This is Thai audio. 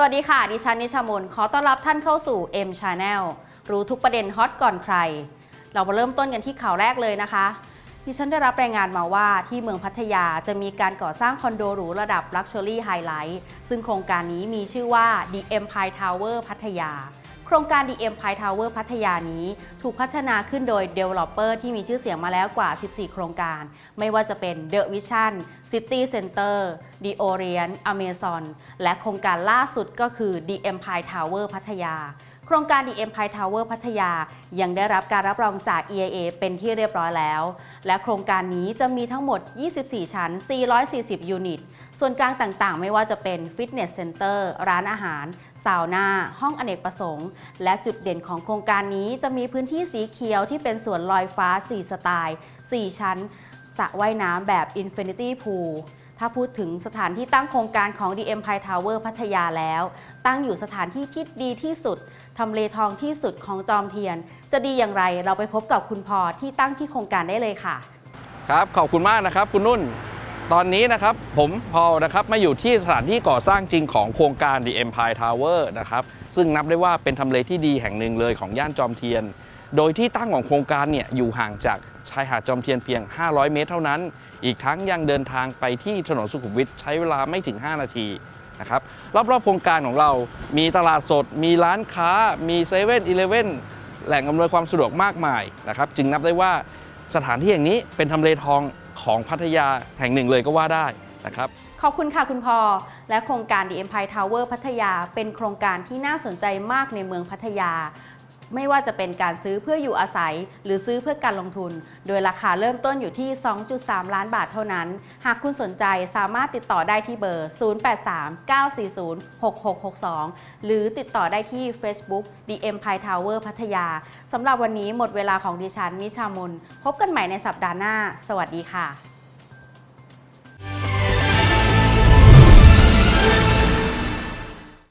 สวัสดีค่ะ ดิฉันนิชามนขอต้อนรับท่านเข้าสู่ M Channel รู้ทุกประเด็นฮอตก่อนใคร เรามาเริ่มต้นกันที่ข่าวแรกเลยนะคะ ดิฉันได้รับรายงานมาว่าที่เมืองพัทยาจะมีการก่อสร้างคอนโดหรูระดับ Luxury Highlight ซึ่งโครงการนี้มีชื่อว่า The Empire Tower พัทยา โครงการ The Empire Tower พัทยานี้ ถูกพัฒนาขึ้นโดย Developer ที่มีชื่อเสียงมาแล้วกว่า 14 โครงการ ไม่ว่าจะเป็น The Vision City Center The Orient Amazon และโครงการล่าสุดก็คือ The Empire Tower พัทยา โครงการ The Empire Tower พัทยา ยังได้รับการรับรองจาก EIA เป็นที่เรียบร้อยแล้ว และโครงการนี้จะมีทั้งหมด 24 ชั้น 440 ยูนิต ส่วนกลางต่างๆ ไม่ว่าจะเป็นฟิตเนสเซ็นเตอร์ร้านอาหารซาวน่าห้องอเนกประสงค์ และจุดเด่นของโครงการนี้จะมีพื้นที่สีเขียวที่เป็นสวนลอยฟ้า 4 สไตล์ 4 ชั้นสระว่ายน้ำแบบ Infinity Pool ถ้าพูดถึงสถานที่ตั้งโครงการของ The Empire Tower พัทยาแล้ว ตั้งอยู่สถานที่ที่ดีที่สุด ทำเลทองที่สุดของจอมเทียน จะดีอย่างไรเราไปพบกับคุณพอที่ตั้งที่โครงการได้เลยค่ะ ครับ ขอบคุณมากนะครับ คุณนุ่น ตอนนี้นะครับผมพอนะครับมาอยู่ที่สถานที่ก่อสร้างจริงของโครงการ The Empire Tower นะครับซึ่งนับได้ว่าเป็นทำเลที่ดีแห่งหนึ่งเลยของย่านจอมเทียน โดยที่ตั้งของโครงการเนี่ยอยู่ห่างจากชายหาดจอมเทียนเพียง 500 เมตรเท่านั้น อีกทั้งยังเดินทางไปที่ถนนสุขุมวิทใช้เวลาไม่ถึง 5 นาทีนะครับรอบๆโครงการของเรา มีตลาดสด มีร้านค้า มีเซเว่นอีเลฟเว่นแหล่งอำนวยความสะดวกมากมายนะครับจึงนับได้ว่าสถานที่แห่งนี้เป็นทำเลทอง ของพัทยาแห่งหนึ่งเลยก็ว่าได้นะครับขอบคุณค่ะคุณพอ และโครงการ The Empire Tower พัทยา เป็นโครงการที่น่าสนใจมากในเมืองพัทยา ไม่ว่าจะเป็นการซื้อเพื่ออยู่อาศัย หรือซื้อเพื่อการลงทุน โดยราคาเริ่มต้นอยู่ที่ 2.3 ล้านบาทเท่านั้น หากคุณสนใจสามารถติดต่อได้ที่เบอร์ 0839406662 หรือติดต่อได้ที่ Facebook The Empire Tower พัทยา สำหรับวันนี้หมดเวลาของดิฉันนิชามน พบกันใหม่ในสัปดาห์หน้า สวัสดีค่ะ